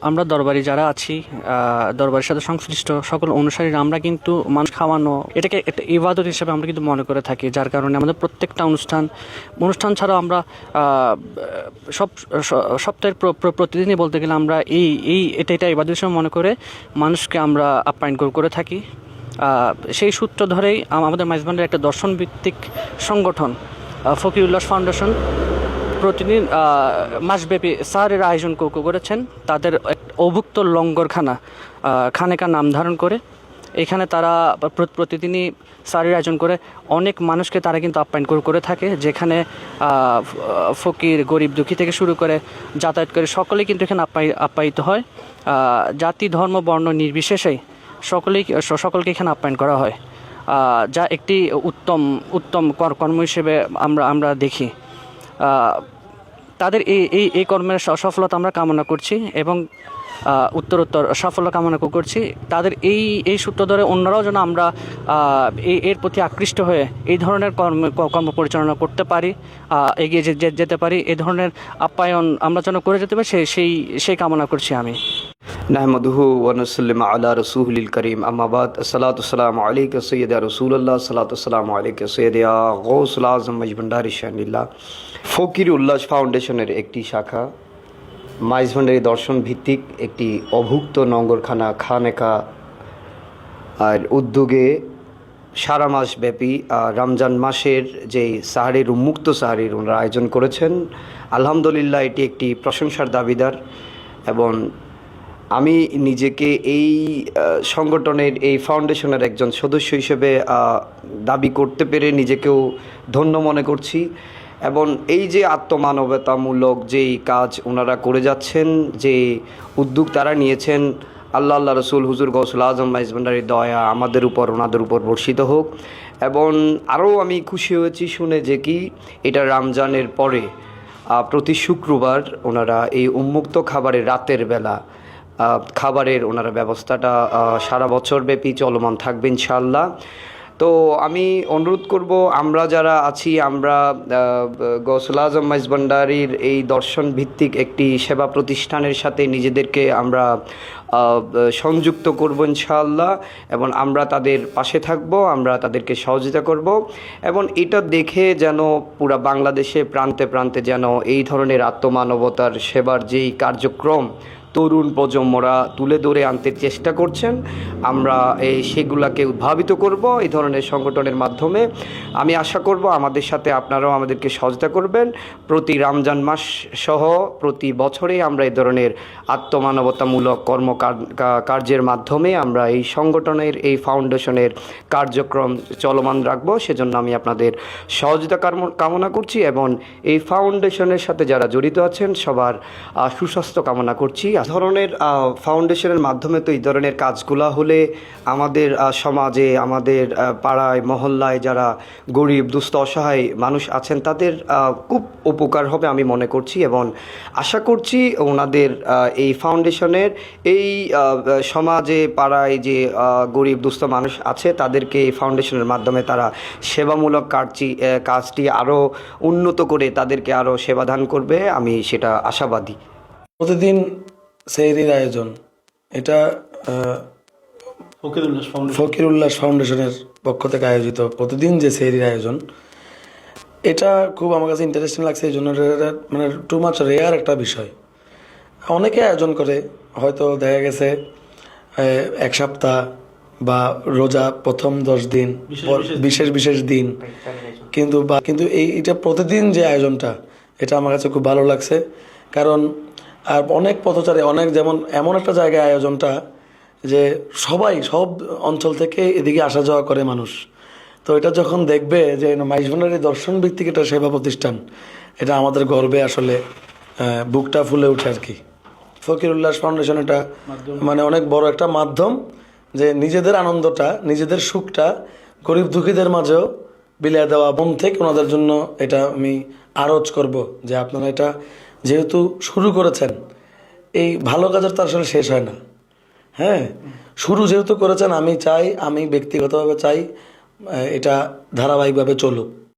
আমরা দরবারি যারা আছি দরবারের সাথে সংশ্লিষ্ট সকল অনুসারীরা, আমরা কিন্তু মানুষ খাওয়ানো, এটাকে একটা ইবাদত হিসেবে আমরা কিন্তু মনে করে থাকি, যার কারণে আমাদের প্রত্যেকটা অনুষ্ঠান অনুষ্ঠান ছাড়াও আমরা সব, সপ্তাহের প্র- প্র- প্রতিদিনই বলতে গেলে আমরা এই এই, এটা এটা ইবাদত হিসেবে মনে করে মানুষকে আমরা আপ্যায়ন করে- থাকি। সেই সূত্র ধরেই আমাদের মাইজবান্ডের একটা দর্শন ভিত্তিক সংগঠন ফকির উল্লাস ফাউন্ডেশন প্রতিদিন মাসব্যাপী সাহারের আয়োজন করেছেন। তাদের অভুক্ত লঙ্গরখানা খানেকা নাম ধারণ করে। এখানে তারা প্রতিদিনই সারের আয়োজন করে। অনেক মানুষকে তারা কিন্তু আপ্যায়ন করে- থাকে, যেখানে ফকির, গরিব, দুঃখী থেকে শুরু করে যাতায়াত করে সকলেই কিন্তু এখানে আপ্যায়, আপ্যায়িত হয়। জাতি, ধর্ম, বর্ণ নির্বিশেষেই সকলেই সকলকে এখানে আপ্যায়ন করা হয়। যা একটি উত্তম উত্তম কর- কর্ম হিসেবে আমরা আমরা দেখি। তাদের এই এই এই কর্মের সফলতা আমরা কামনা করছি এবং উত্তরোত্তর সাফল্য কামনা করছি। তাদের এই এই সূত্র ধরে অন্যরাও যেন আমরা এর প্রতি আকৃষ্ট হয়ে এই ধরনের কর্ম কর্ম পরিচালনা করতে পারি এগিয়ে যেতে পারি, এ ধরনের আপ্যায়ন আমরা যেন করে যেতে পারি সেই সেই কামনা করছি আমি। নাহমদহু ওয়ানুসাল্লিম আলা রসুল করিম আমাবাদ সালাতাম আলিক সৈয়দ রসুল্লাহ সালাতাম আলিক সৈয়দ গৌসুল আজম মজভন্ডারি শানিল্লাহ ফকির উল্লাস ফাউন্ডেশনের একটি শাখা মাইজভান্ডারি দর্শন ভিত্তিক একটি অভুক্ত নঙ্গরখানা খানেকা আর উদ্যোগে সারা মাস ব্যাপী রমজান মাসের যে সাহারির উন্মুক্ত সাহারির ওনারা আয়োজন করেছেন। আলহামদুলিল্লাহ, এটি একটি প্রশংসার দাবিদার এবং আমি নিজেকে এই সংগঠনের, এই ফাউন্ডেশনের একজন সদস্য হিসেবে দাবি করতে পেরে নিজেকেও ধন্য মনে করছি এবং এই যে আত্মমানবতামূলক যেই কাজ ওনারা করে যাচ্ছেন, যে উদ্যোগ তারা নিয়েছেন, আল্লাহ আল্লাহ রসুল, হুজুর গৌসুল আজম মাইজবান্ডারির দয়া আমাদের উপর, ওনাদের উপর বর্ষিত হোক। এবং আরও আমি খুশি হয়েছি শুনে যে কি, এটা রমজানের পরে প্রতি শুক্রবার ওনারা এই উন্মুক্ত খাবারের রাতের বেলা খাবারের ওনারা ব্যবস্থাটা সারা বছর ব্যাপী চলমান থাকবে ইনশাল্লাহ তো আমি অনুরোধ করব, আমরা যারা আছি, আমরা গৌসুল আজম মাইজবান্ডারির এই দর্শন ভিত্তিক একটি সেবা প্রতিষ্ঠানের সাথে নিজেদেরকে আমরা সংযুক্ত করব ইনশাআল্লাহ এবং আমরা তাদের পাশে থাকব, আমরা তাদেরকে সহযোগিতা করব এবং এটা দেখে যেন পুরা বাংলাদেশে প্রান্তে প্রান্তে যেন এই ধরনের আত্মমানবতার সেবার যেই কার্যক্রম তরুণ প্রজন্মরা তুলে ধরে আনতে চেষ্টা করছেন। আমরা এই সেগুলাকে উদ্ভাবিত করব, এই ধরনের সংগঠনের মাধ্যমে। আমি আশা করব আমাদের সাথে আপনারাও আমাদেরকে সহযোগিতা করবেন। প্রতি রমজান মাস সহ প্রতি বছরে আমরা এই ধরনের আত্মমানবতামূলক কর্ম কার্যের মাধ্যমে আমরা এই সংগঠনের, এই ফাউন্ডেশনের কার্যক্রম চলমান রাখব। সেজন্য আমি আপনাদের সহযোগিতা কাম- কামনা করছি এবং এই ফাউন্ডেশনের সাথে যারা জড়িত আছেন সবার সুস্বাস্থ্য কামনা করছি। ধরনের ফাউন্ডেশনের মাধ্যমে তো এই ধরনের কাজগুলা হলে আমাদের সমাজে, আমাদের পাড়ায়, মহল্লায় যারা গরিব, দুস্থ, অসহায় মানুষ আছেন, তাদের খুব উপকার হবে আমি মনে করছি এবং আশা করছি ওনাদের এই ফাউন্ডেশনের এই সমাজে, পাড়ায় যে গরিব, দুস্থ মানুষ আছে, তাদেরকে এই ফাউন্ডেশনের মাধ্যমে তারা সেবামূলক কাজটি কাজটি আরও উন্নত করে তাদেরকে আরও সেবাদান করবে, আমি সেটা আশাবাদী। প্রতিদিন সেহরির আয়োজন। এটা ফকির উল্লাস ফাউন্ডেশনের পক্ষ থেকে আয়োজিত প্রতিদিন যে সেহরির আয়োজন। এটা খুব আমার কাছে ইন্টারেস্টিং লাগছে এই জন্য মানে টু মাচ রেয়ার একটা বিষয়। অনেকে আয়োজন করে হয়তো দেখা গেছে এক সপ্তাহ বা রোজা প্রথম দশ দিন। বিশেষ বিশেষ দিন। কিন্তু বা কিন্তু এই এটা প্রতিদিন যে আয়োজনটা এটা আমার কাছে খুব ভালো লাগছে। কারণ আর অনেক পথচারী অনেক যেমন এমন একটা জায়গায় আয়োজনটা যে সবাই সব অঞ্চল থেকে এদিকে আসা যাওয়া করে মানুষ। তো এটা যখন দেখবে যে মাইজভান্ডারি দর্শন ভিত্তিক এটা সেবা প্রতিষ্ঠান এটা আমাদের গর্বে আসলে বুকটা ফুলে ওঠে আর কি। ফকির উল্লাস ফাউন্ডেশন এটা মানে অনেক বড় একটা মাধ্যম যে নিজেদের আনন্দটা নিজেদের সুখটা গরিব দুঃখীদের মাঝেও বিলিয়ে দেওয়া মন থেকে ওনাদের জন্য এটা আমি আরজ করব যে আপনারা এটা যেহেতু শুরু করেছেন, এই ভালো কাজের তো আসলে শেষ হয় না। হ্যাঁ? শুরু যেহেতু করেছেন, আমি চাই, আমি ব্যক্তিগতভাবে চাই এটা ধারাবাহিকভাবে চলুক।